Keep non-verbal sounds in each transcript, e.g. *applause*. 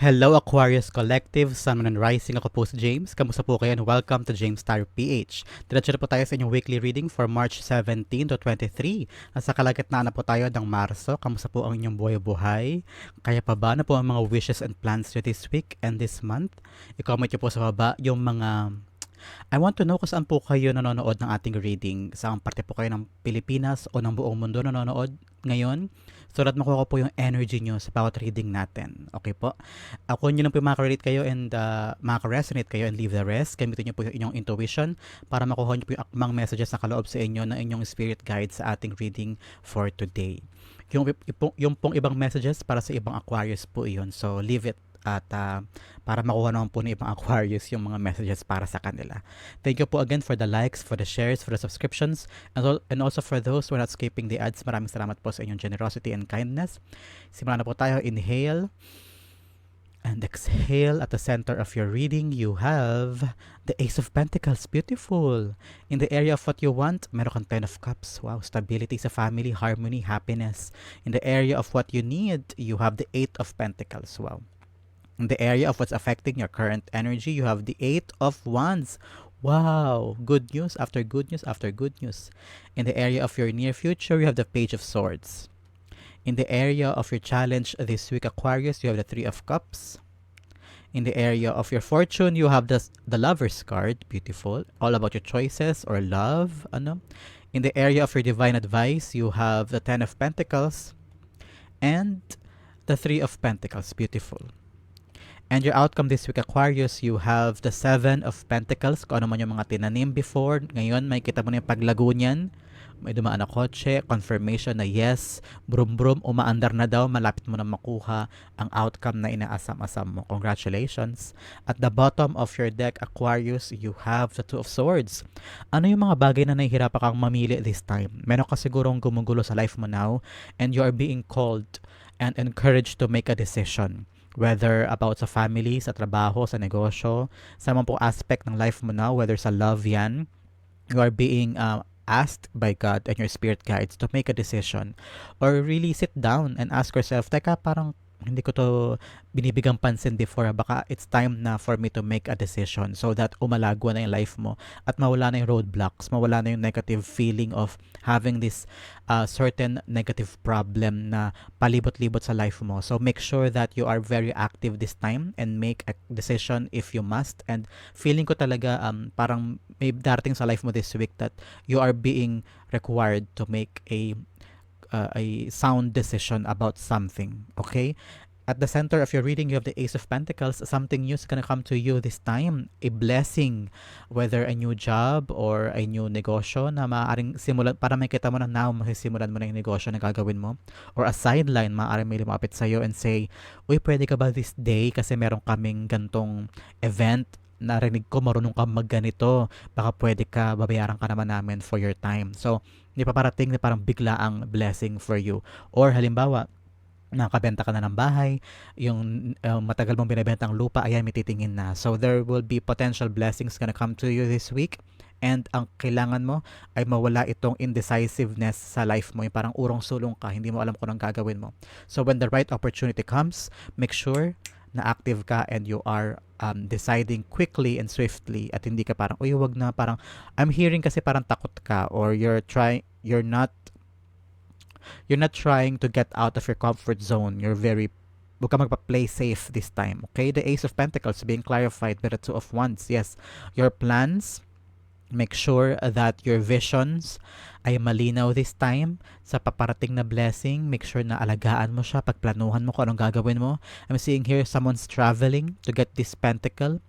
Hello Aquarius Collective, Sun, Moon, and Rising. Ako po si James. Kamusta po kayo and welcome to James Star PH. Diretso na po tayo sa inyong weekly reading for March 17 to 23. Nasa kalagitnaan na po tayo ng Marso. Kamusta po ang inyong buhay-buhay? Kaya pa ba na po ang mga wishes and plans nyo this week and this month? I-comment nyo po sa baba yung mga I want to know kung saan po kayo nanonood ng ating reading. Saan parte po kayo ng Pilipinas o ng buong mundo nanonood ngayon? So that makuha ko po yung energy nyo sa bawat reading natin. Okay po? Ako nyo lang po makarelate kayo and uh, makaresonate kayo and leave the rest. Gamitin nyo po yung inyong intuition para makuha nyo po yung akmang messages na kaloob sa inyo ng inyong spirit guide sa ating reading for today. Yung, yung pong ibang messages para sa ibang Aquarius po iyon. So leave it at uh, para makuha naman po ng ibang Aquarius yung mga messages para sa kanila. Thank you po again for the likes, for the shares, for the subscriptions, and, al- and also for those who are not skipping the ads. Maraming salamat po sa inyong generosity and kindness. Simulan na po tayo. Inhale and exhale at the center of your reading you have the ace of pentacles beautiful in the area of what you want meron kang ten of cups wow stability sa family harmony happiness in the area of what you need you have the eight of pentacles wow the area of what's affecting your current energy, you have the Eight of Wands. Wow, good news after good news after good news. In the area of your near future, you have the Page of Swords. In the area of your challenge this week, Aquarius, you have the Three of Cups. In the area of your fortune, you have the, the Lover's card. Beautiful. All about your choices or love. Ano? In the area of your divine advice, you have the Ten of Pentacles and the Three of Pentacles. Beautiful. And your outcome this week, Aquarius, you have the Seven of Pentacles. Kung ano man yung mga tinanim before. Ngayon, may kita mo na yung paglago niyan. May dumaan na kotse, confirmation na yes, brum brum, umaandar na daw, malapit mo na makuha ang outcome na inaasam-asam mo. Congratulations. At the bottom of your deck, Aquarius, you have the Two of Swords. Ano yung mga bagay na nahihirapan kang mamili this time? Meron ka sigurong gumugulo sa life mo now and you are being called and encouraged to make a decision whether about sa family, sa trabaho, sa negosyo, sa mga po aspect ng life mo now, whether sa love yan, you are being uh, asked by God and your spirit guides to make a decision or really sit down and ask yourself, teka, parang hindi ko to binibigang pansin before. Baka it's time na for me to make a decision so that umalago na yung life mo at mawala na yung roadblocks, mawala na yung negative feeling of having this uh, certain negative problem na palibot-libot sa life mo. So make sure that you are very active this time and make a decision if you must. And feeling ko talaga um, parang may darating sa life mo this week that you are being required to make a uh, a sound decision about something. Okay? At the center of your reading, you have the Ace of Pentacles. Something new is going to come to you this time. A blessing, whether a new job or a new negosyo na maaaring simulan, para makita mo na now, masisimulan mo na yung negosyo na gagawin mo. Or a sideline, maaaring may lumapit sa'yo and say, Uy, pwede ka ba this day kasi meron kaming gantong event narinig ko marunong ka magganito, baka pwede ka, babayaran ka naman namin for your time. So, hindi pa parating na parang bigla ang blessing for you. Or halimbawa, nakabenta ka na ng bahay, yung uh, matagal mong binibenta ang lupa, ayan, may titingin na. So, there will be potential blessings gonna come to you this week. And ang kailangan mo ay mawala itong indecisiveness sa life mo. Yung parang urong-sulong ka, hindi mo alam kung anong gagawin mo. So, when the right opportunity comes, make sure na active ka and you are um, deciding quickly and swiftly at hindi ka parang, uy, wag na, parang, I'm hearing kasi parang takot ka or you're trying, you're not, you're not trying to get out of your comfort zone. You're very, huwag ka magpa-play safe this time. Okay? The Ace of Pentacles being clarified by the Two of Wands. Yes, your plans, make sure that your visions ay malinaw this time sa paparating na blessing. Make sure na alagaan mo siya, pagplanuhan mo kung anong gagawin mo. I'm seeing here someone's traveling to get this pentacle.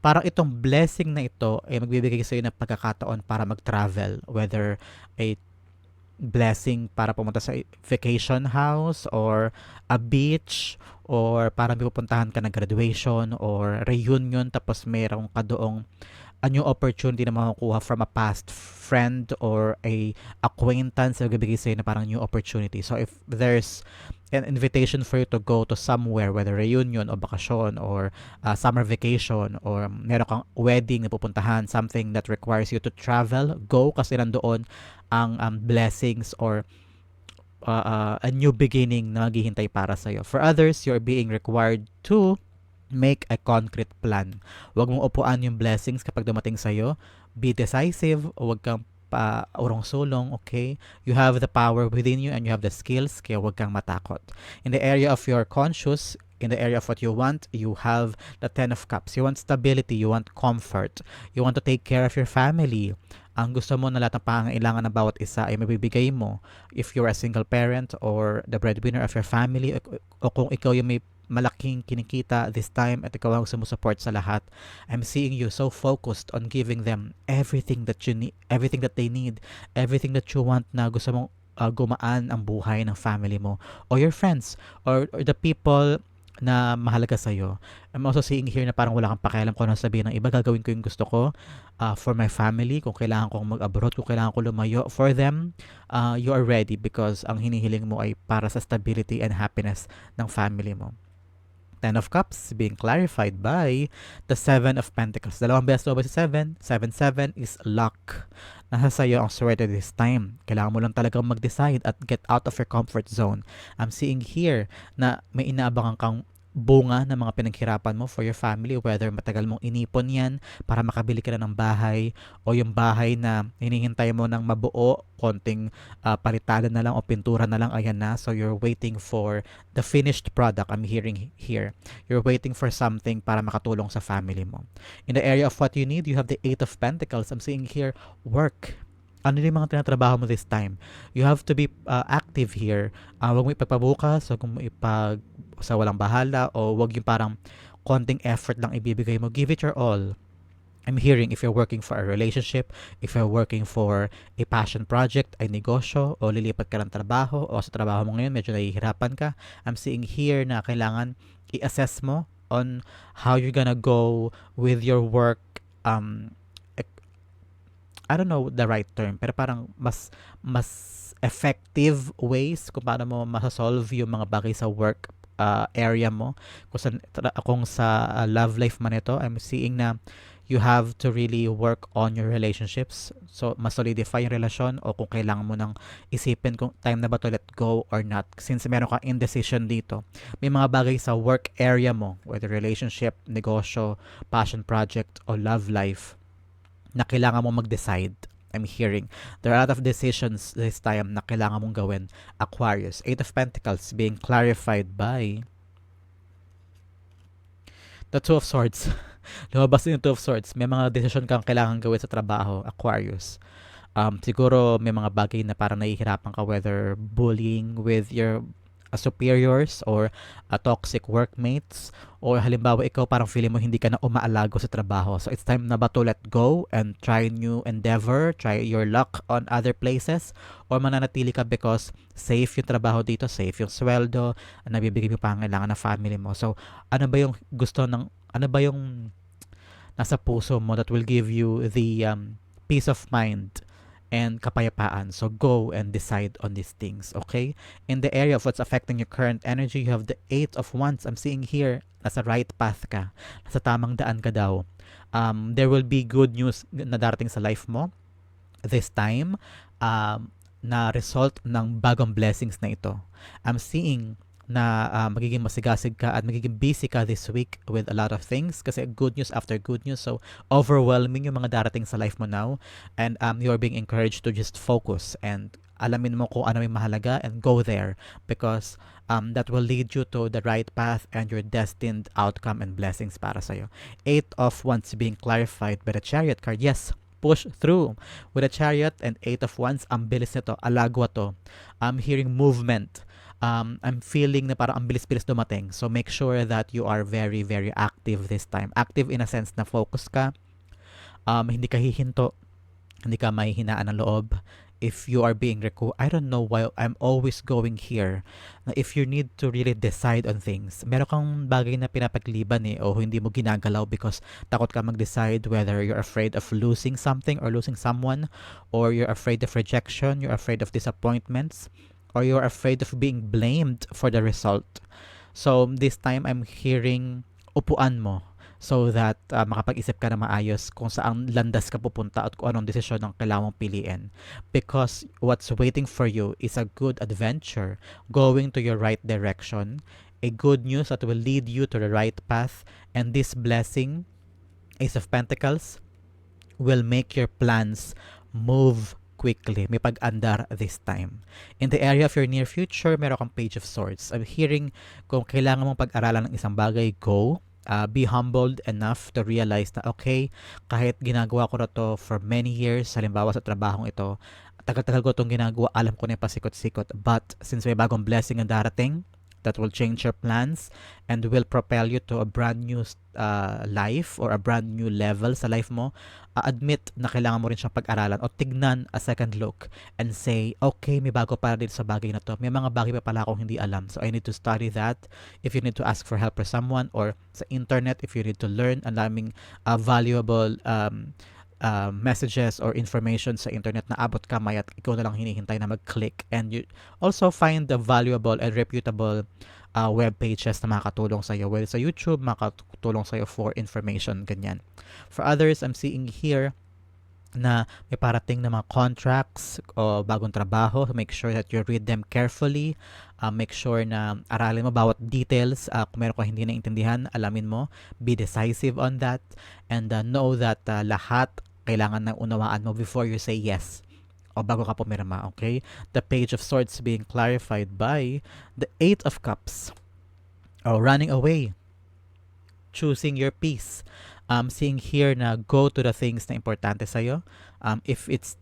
Parang itong blessing na ito ay magbibigay sa iyo ng pagkakataon para mag-travel. Whether a blessing para pumunta sa vacation house or a beach or para may pupuntahan ka ng graduation or reunion tapos mayroong ka doong a new opportunity na makukuha from a past friend or a acquaintance na magbibigay sa'yo na parang new opportunity. So if there's an invitation for you to go to somewhere, whether reunion o bakasyon or uh, summer vacation or meron kang wedding na pupuntahan, something that requires you to travel, go kasi nandoon ang um, blessings or uh, uh, a new beginning na maghihintay para sa'yo. For others, you're being required to Make a concrete plan. Huwag mong upuan yung blessings kapag dumating sa'yo. Be decisive. Huwag kang pa urong sulong, okay? You have the power within you and you have the skills, kaya huwag kang matakot. In the area of your conscious, in the area of what you want, you have the Ten of Cups. You want stability, you want comfort, you want to take care of your family. Ang gusto mo na lahat ng pangangailangan ng bawat isa ay mabibigay mo if you're a single parent or the breadwinner of your family o kung ikaw yung may malaking kinikita this time at ikaw ang sumusupport sa lahat. I'm seeing you so focused on giving them everything that you need, everything that they need, everything that you want na gusto mong uh, gumaan ang buhay ng family mo or your friends or, or the people na mahalaga sa iyo. I'm also seeing here na parang wala kang pakialam kung ano sabihin ng iba. Gagawin ko yung gusto ko uh, for my family. Kung kailangan kong mag-abroad, kung kailangan ko lumayo. For them, uh, you are ready because ang hinihiling mo ay para sa stability and happiness ng family mo. Ten of Cups being clarified by the Seven of Pentacles. Dalawang beses ba sa 7? 7-7 is luck. Nasa sa'yo ang swerte this time. Kailangan mo lang talagang mag-decide at get out of your comfort zone. I'm seeing here na may inaabangan kang bunga ng mga pinaghirapan mo for your family, whether matagal mong inipon yan para makabili ka na ng bahay o yung bahay na hinihintay mo ng mabuo, konting uh, palitada na lang o pintura na lang, ayan na. So you're waiting for the finished product I'm hearing here. You're waiting for something para makatulong sa family mo. In the area of what you need, you have the Eight of Pentacles. I'm seeing here, work ano yung mga tinatrabaho mo this time. You have to be uh, active here. Uh, huwag mo ipagpabukas, huwag mo ipag sa walang bahala o huwag yung parang konting effort lang ibibigay mo. Give it your all. I'm hearing if you're working for a relationship, if you're working for a passion project, ay negosyo, o lilipat ka ng trabaho, o sa trabaho mo ngayon medyo nahihirapan ka, I'm seeing here na kailangan i-assess mo on how you're gonna go with your work um, I don't know the right term, pero parang mas mas effective ways kung paano mo masasolve yung mga bagay sa work uh, area mo. Kung sa, kung sa uh, love life man ito, I'm seeing na you have to really work on your relationships. So, mas solidify yung relasyon o kung kailangan mo nang isipin kung time na ba to let go or not. Since meron kang indecision dito, may mga bagay sa work area mo, whether relationship, negosyo, passion project, o love life, na kailangan mo mag-decide. I'm hearing. There are a lot of decisions this time na kailangan mong gawin. Aquarius, Eight of Pentacles being clarified by the Two of Swords. *laughs* Lumabas din yung Two of Swords. May mga decision kang kailangan gawin sa trabaho, Aquarius. Um, siguro may mga bagay na parang nahihirapan ka whether bullying with your uh, superiors or uh, toxic workmates or halimbawa ikaw parang feeling mo hindi ka na umaalago sa trabaho. So it's time na ba to let go and try new endeavor, try your luck on other places or mananatili ka because safe yung trabaho dito, safe yung sweldo, nabibigay mo pangailangan ng family mo. So ano ba yung gusto ng ano ba yung nasa puso mo that will give you the um, peace of mind and kapayapaan. So go and decide on these things, okay? In the area of what's affecting your current energy, you have the Eight of Wands. I'm seeing here, nasa right path ka. Nasa tamang daan ka daw. Um, there will be good news na darating sa life mo this time um, na result ng bagong blessings na ito. I'm seeing na uh, magiging masigasig ka at magiging busy ka this week with a lot of things kasi good news after good news so overwhelming yung mga darating sa life mo now and um, you're being encouraged to just focus and alamin mo kung ano yung mahalaga and go there because um, that will lead you to the right path and your destined outcome and blessings para sa'yo. Eight of Wands being clarified by the Chariot card. Yes, push through. With a Chariot and Eight of Wands, ang bilis nito, alagwa to. I'm hearing movement um, I'm feeling na parang ang bilis-bilis dumating. So make sure that you are very, very active this time. Active in a sense na focus ka, um, hindi ka hihinto, hindi ka may hinaan ng loob. If you are being reco I don't know why I'm always going here. If you need to really decide on things, meron kang bagay na pinapagliban eh o hindi mo ginagalaw because takot ka mag-decide whether you're afraid of losing something or losing someone or you're afraid of rejection, you're afraid of disappointments or you're afraid of being blamed for the result. So this time I'm hearing upuan mo so that uh, makapag-isip ka na maayos kung saan landas ka pupunta at kung anong desisyon ang kailangan mong piliin. Because what's waiting for you is a good adventure going to your right direction a good news that will lead you to the right path. And this blessing, Ace of Pentacles, will make your plans move quickly. May pag-andar this time. In the area of your near future, meron kang Page of Swords. I'm hearing kung kailangan mong pag-aralan ng isang bagay, go. Uh, be humbled enough to realize na okay, kahit ginagawa ko na to for many years, halimbawa sa trabahong ito, tagal-tagal ko itong ginagawa, alam ko na yung pasikot-sikot. But since may bagong blessing ang darating, that will change your plans and will propel you to a brand new uh, life or a brand new level sa life mo, uh, admit na kailangan mo rin siyang pag-aralan o tignan a second look and say, okay, may bago para dito sa bagay na to. May mga bagay pa pala akong hindi alam. So I need to study that. If you need to ask for help for someone or sa internet, if you need to learn, ang daming uh, valuable um, uh, messages or information sa internet na abot kamay at ikaw na lang hinihintay na mag-click. And you also find the valuable and reputable uh, web pages na makakatulong sa iyo well sa YouTube makakatulong sa iyo for information ganyan. For others I'm seeing here na may parating na mga contracts o bagong trabaho make sure that you read them carefully uh, make sure na aralin mo bawat details uh, kung meron ka hindi naintindihan alamin mo be decisive on that and uh, know that uh, lahat kailangan na unawaan mo before you say yes o bago ka pumirma, okay? The page of swords being clarified by the eight of cups. Oh, running away. Choosing your peace. Um, seeing here na go to the things na importante sa'yo. Um, if it's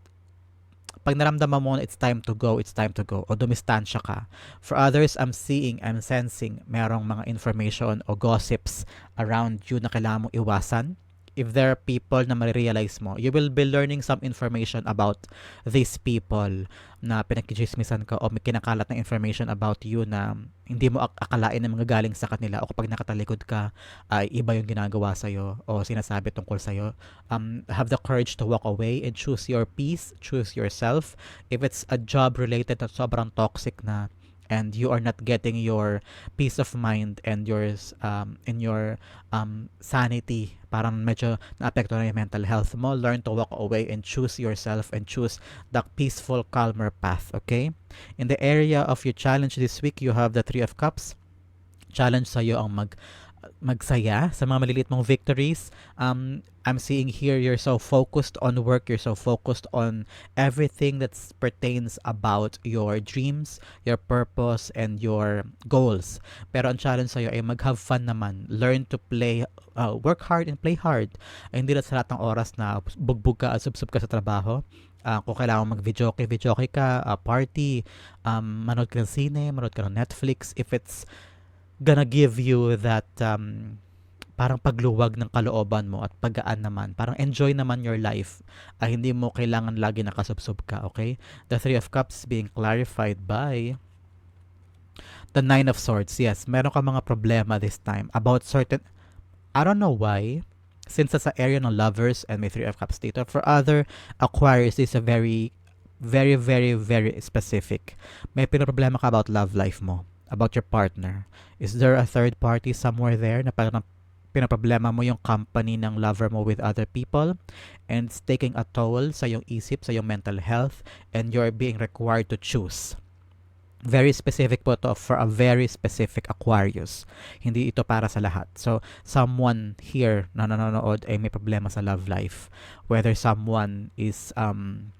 pag naramdaman mo na it's time to go, it's time to go. O dumistansya ka. For others, I'm seeing, I'm sensing merong mga information o gossips around you na kailangan mong iwasan if there are people na marirealize mo, you will be learning some information about these people na pinakichismisan ka o may kinakalat na information about you na hindi mo ak- akalain na mga galing sa kanila o kapag nakatalikod ka, ay uh, iba yung ginagawa sa'yo o sinasabi tungkol sa'yo. Um, have the courage to walk away and choose your peace, choose yourself. If it's a job related na sobrang toxic na and you are not getting your peace of mind and yours um, in your um, sanity. Parang medyo naapekto na yung mental health mo. Learn to walk away and choose yourself and choose the peaceful calmer path okay? In the area of your challenge this week you have the three of cups. Challenge sa'yo ang mag magsaya sa mga maliliit mong victories. Um, I'm seeing here you're so focused on work, you're so focused on everything that pertains about your dreams, your purpose, and your goals. Pero ang challenge sa'yo ay mag-have fun naman. Learn to play, uh, work hard and play hard. Ay, hindi lang sa lahat ng oras na bugbog ka at subsub ka sa trabaho. Uh, kung kailangan mag-videoke, videoke ka, uh, party, um, manood ka ng sine, manood ka ng Netflix. If it's gonna give you that um, parang pagluwag ng kalooban mo at paggaan naman. Parang enjoy naman your life. Ah, hindi mo kailangan lagi nakasubsob ka, okay? The Three of Cups being clarified by the Nine of Swords. Yes, meron ka mga problema this time about certain... I don't know why. Since sa area ng lovers and may Three of Cups dito. For other Aquarius, is a very, very, very, very specific. May pinaproblema ka about love life mo about your partner? Is there a third party somewhere there na parang pinaproblema mo yung company ng lover mo with other people and it's taking a toll sa yung isip, sa yung mental health and you're being required to choose. Very specific po to for a very specific Aquarius. Hindi ito para sa lahat. So, someone here na nanonood ay may problema sa love life. Whether someone is um,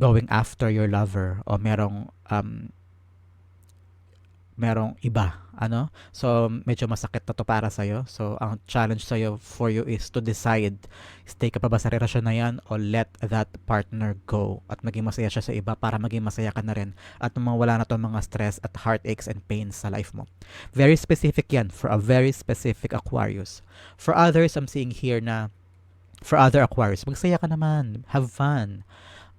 going after your lover o merong um, merong iba, ano? So, medyo masakit na to para sa'yo. So, ang challenge sa'yo for you is to decide, stay ka pa ba sa relasyon na yan o let that partner go at maging masaya siya sa iba para maging masaya ka na rin at mawala na to mga stress at heartaches and pains sa life mo. Very specific yan for a very specific Aquarius. For others, I'm seeing here na for other Aquarius, magsaya ka naman, have fun.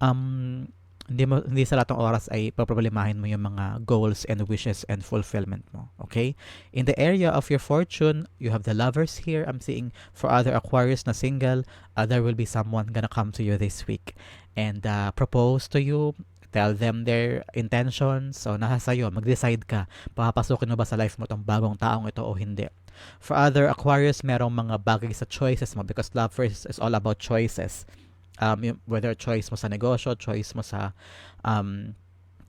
Um, hindi mo hindi sa lahat ng oras ay paproblemahin mo yung mga goals and wishes and fulfillment mo. Okay? In the area of your fortune, you have the lovers here. I'm seeing for other Aquarius na single, uh, there will be someone gonna come to you this week and uh, propose to you tell them their intentions. So, nasa sa'yo. Mag-decide ka. Papapasukin mo ba sa life mo tong bagong taong ito o hindi. For other Aquarius, merong mga bagay sa choices mo because love first is all about choices um, whether choice mo sa negosyo, choice mo sa um,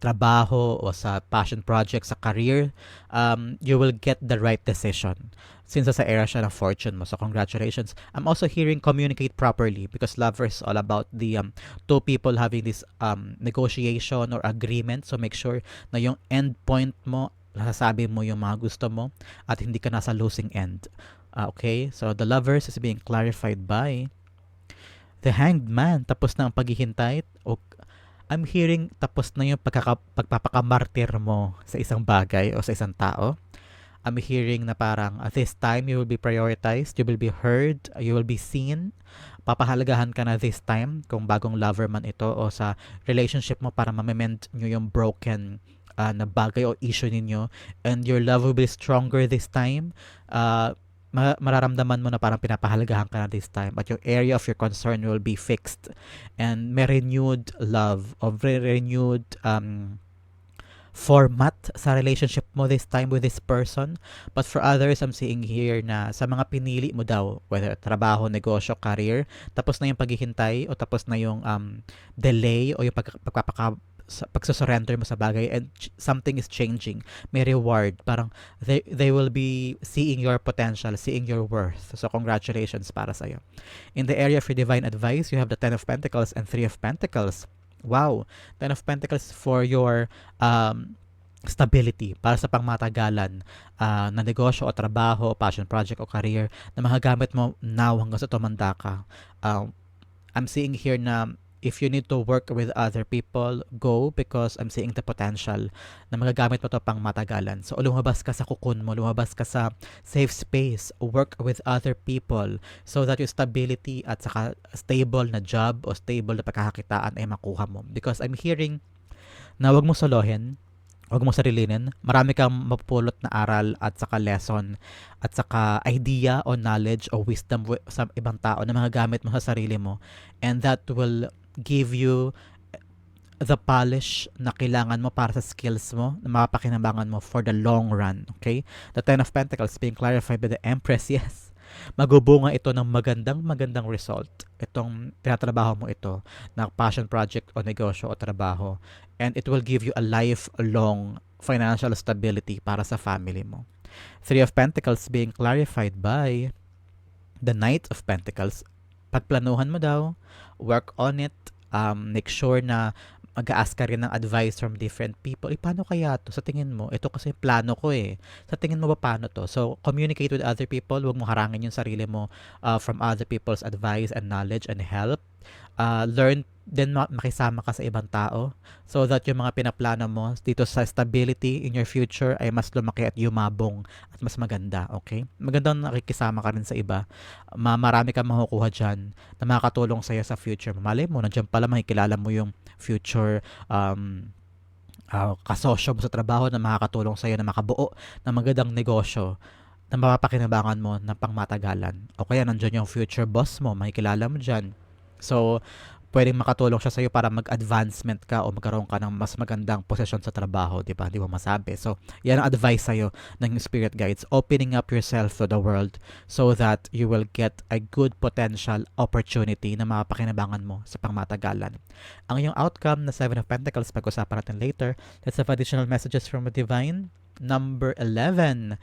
trabaho o sa passion project, sa career, um, you will get the right decision. Since sa era siya ng fortune mo. So, congratulations. I'm also hearing communicate properly because lover is all about the um, two people having this um, negotiation or agreement. So, make sure na yung end point mo, nasasabi mo yung mga gusto mo at hindi ka nasa losing end. Uh, okay? So, the lovers is being clarified by the hanged man. Tapos na ang paghihintay. O, I'm hearing tapos na yung pagkaka, pagpapakamartir mo sa isang bagay o sa isang tao. I'm hearing na parang at this time you will be prioritized, you will be heard, you will be seen. Papahalagahan ka na this time kung bagong lover man ito o sa relationship mo para mamemend nyo yung broken uh, na bagay o issue ninyo and your love will be stronger this time. Uh, mararamdaman mo na parang pinapahalagahan ka na this time at yung area of your concern will be fixed and may renewed love of renewed um, format sa relationship mo this time with this person. But for others, I'm seeing here na sa mga pinili mo daw, whether trabaho, negosyo, career, tapos na yung paghihintay o tapos na yung um, delay o yung pag, pagpapaka pagsusurrender mo sa bagay and ch- something is changing. May reward. Parang they, they will be seeing your potential seeing your worth. So congratulations para sa iyo in the area of your divine advice you have the 10 of pentacles and 3 of pentacles. Wow. Ten of Pentacles for your um, stability para sa pangmatagalan uh, na negosyo o trabaho, passion project o career na magagamit mo now hanggang sa tumanda ka. Uh, I'm seeing here na if you need to work with other people, go because I'm seeing the potential na magagamit mo to pang matagalan. So, lumabas ka sa kukun mo, lumabas ka sa safe space, work with other people so that yung stability at saka stable na job o stable na pagkakakitaan ay makuha mo. Because I'm hearing na wag mo solohin, wag mo sarilinin. Marami kang mapupulot na aral at saka lesson at saka idea o knowledge o wisdom sa ibang tao na mga gamit mo sa sarili mo. And that will give you the polish na kailangan mo para sa skills mo na mapakinabangan mo for the long run. Okay? The Ten of Pentacles being clarified by the Empress, *laughs* yes. Magubunga ito ng magandang magandang result. Itong tinatrabaho mo ito na passion project o negosyo o trabaho. And it will give you a lifelong financial stability para sa family mo. Three of Pentacles being clarified by the Knight of Pentacles. Pagplanuhan mo daw, work on it, um, make sure na mag-ask ka rin ng advice from different people. Eh, paano kaya to? Sa tingin mo, ito kasi plano ko eh. Sa tingin mo ba paano to? So, communicate with other people. Huwag mo harangin yung sarili mo uh, from other people's advice and knowledge and help. Uh, learn then makisama ka sa ibang tao so that yung mga pinaplano mo dito sa stability in your future ay mas lumaki at yumabong at mas maganda, okay? Magandang nakikisama ka rin sa iba. Ma marami kang makukuha dyan na makakatulong sa'yo sa future. Malay mo, nandiyan pala makikilala mo yung future um, uh, kasosyo mo sa trabaho na makakatulong sa'yo na makabuo ng magandang negosyo na mapapakinabangan mo ng pangmatagalan. O kaya nandiyan yung future boss mo, makikilala mo dyan. So, pwedeng makatulong siya sa iyo para mag-advancement ka o magkaroon ka ng mas magandang posisyon sa trabaho, 'di ba? Di ba masabi? So, yan ang advice sa iyo ng spirit guides, opening up yourself to the world so that you will get a good potential opportunity na mapakinabangan mo sa pangmatagalan. Ang iyong outcome na Seven of Pentacles pag-usapan natin later. Let's have additional messages from the divine. Number 11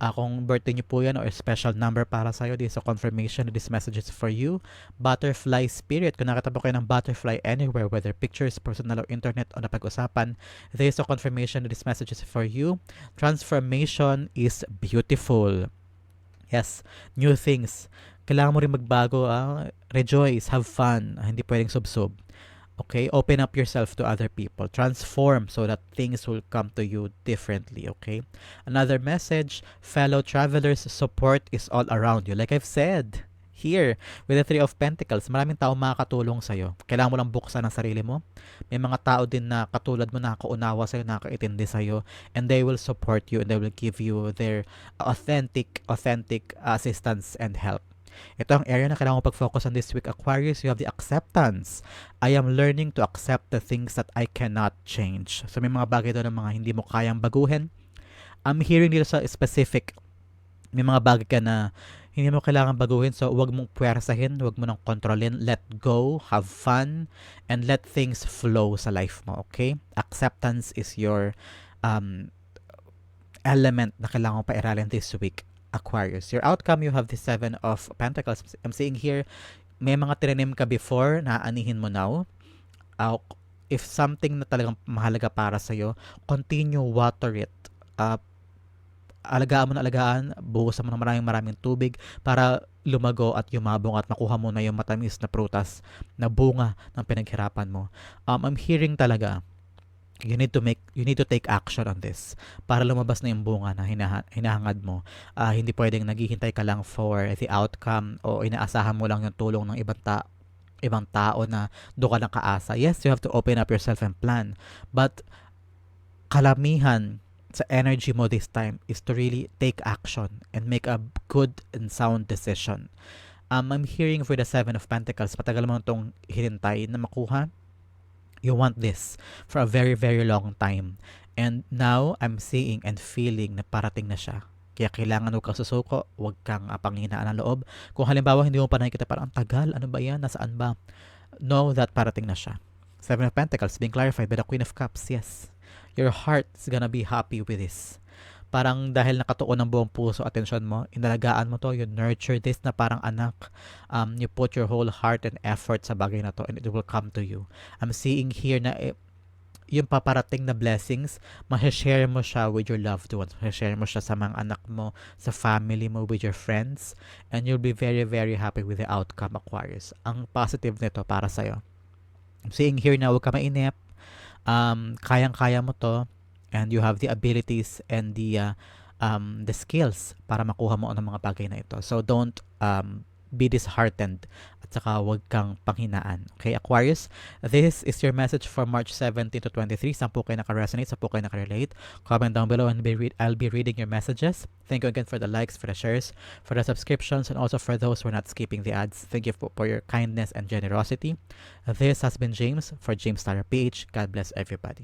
uh, kung birthday nyo po yan or special number para sa'yo, this is a confirmation that this message is for you. Butterfly Spirit, kung nakita po kayo ng butterfly anywhere, whether pictures, personal or internet o napag-usapan, there is a confirmation that this message is for you. Transformation is beautiful. Yes, new things. Kailangan mo rin magbago. Ah? Rejoice, have fun. Ah, hindi pwedeng subsob. Okay? Open up yourself to other people. Transform so that things will come to you differently. Okay? Another message, fellow travelers, support is all around you. Like I've said, here with the Three of Pentacles, maraming tao makakatulong sa'yo. Kailangan mo lang buksan ang sarili mo. May mga tao din na katulad mo nakakaunawa sa'yo, nakakaintindi sa'yo, and they will support you and they will give you their authentic, authentic assistance and help. Ito ang area na kailangan mo pag-focus on this week, Aquarius. You have the acceptance. I am learning to accept the things that I cannot change. So may mga bagay doon na mga hindi mo kayang baguhin. I'm hearing dito sa specific. May mga bagay ka na Hindi mo kailangan baguhin. So, wag mong puwersahin, wag mo nang kontrolin. Let go, have fun, and let things flow sa life mo, okay? Acceptance is your um, element na kailangan mo pairalin this week, Aquarius. Your outcome, you have the Seven of Pentacles. I'm seeing here, may mga tinanim ka before na anihin mo now. Uh, if something na talagang mahalaga para sa'yo, continue water it. Uh, alagaan mo na alagaan, buhusan mo ng maraming maraming tubig para lumago at yumabong at makuha mo na yung matamis na prutas na bunga ng pinaghirapan mo. Um, I'm hearing talaga, you need to make you need to take action on this para lumabas na yung bunga na hinaha, hinahangad mo. Uh, hindi pwedeng naghihintay ka lang for the outcome o inaasahan mo lang yung tulong ng ibang ta ibang tao na doon ka lang kaasa. Yes, you have to open up yourself and plan. But kalamihan sa energy mo this time is to really take action and make a good and sound decision. Um, I'm hearing for the Seven of Pentacles, patagal mo itong hinintay na makuha. You want this for a very, very long time. And now, I'm seeing and feeling na parating na siya. Kaya kailangan huwag kang susuko, huwag kang panghinaan ng loob. Kung halimbawa hindi mo pa nakikita parang ang tagal, ano ba yan, nasaan ba? Know that parating na siya. Seven of Pentacles being clarified by the Queen of Cups, yes your heart's gonna be happy with this. Parang dahil nakatuon ng buong puso, atensyon mo, inalagaan mo to, you nurture this na parang anak. Um, you put your whole heart and effort sa bagay na to and it will come to you. I'm seeing here na eh, yung paparating na blessings, ma-share mo siya with your loved ones. Ma-share mo siya sa mga anak mo, sa family mo, with your friends. And you'll be very, very happy with the outcome, Aquarius. Ang positive nito para sa'yo. I'm seeing here na huwag ka mainip, um, kayang-kaya mo to and you have the abilities and the uh, um, the skills para makuha mo ang mga bagay na ito. So don't um, be disheartened at saka wag kang panghinaan. Okay, Aquarius, this is your message for March 17 to 23. Saan po kayo naka-resonate, saan po kayo naka-relate. Comment down below and be read, I'll be reading your messages. Thank you again for the likes, for the shares, for the subscriptions, and also for those who are not skipping the ads. Thank you for, for your kindness and generosity. This has been James for James Star PH. God bless everybody.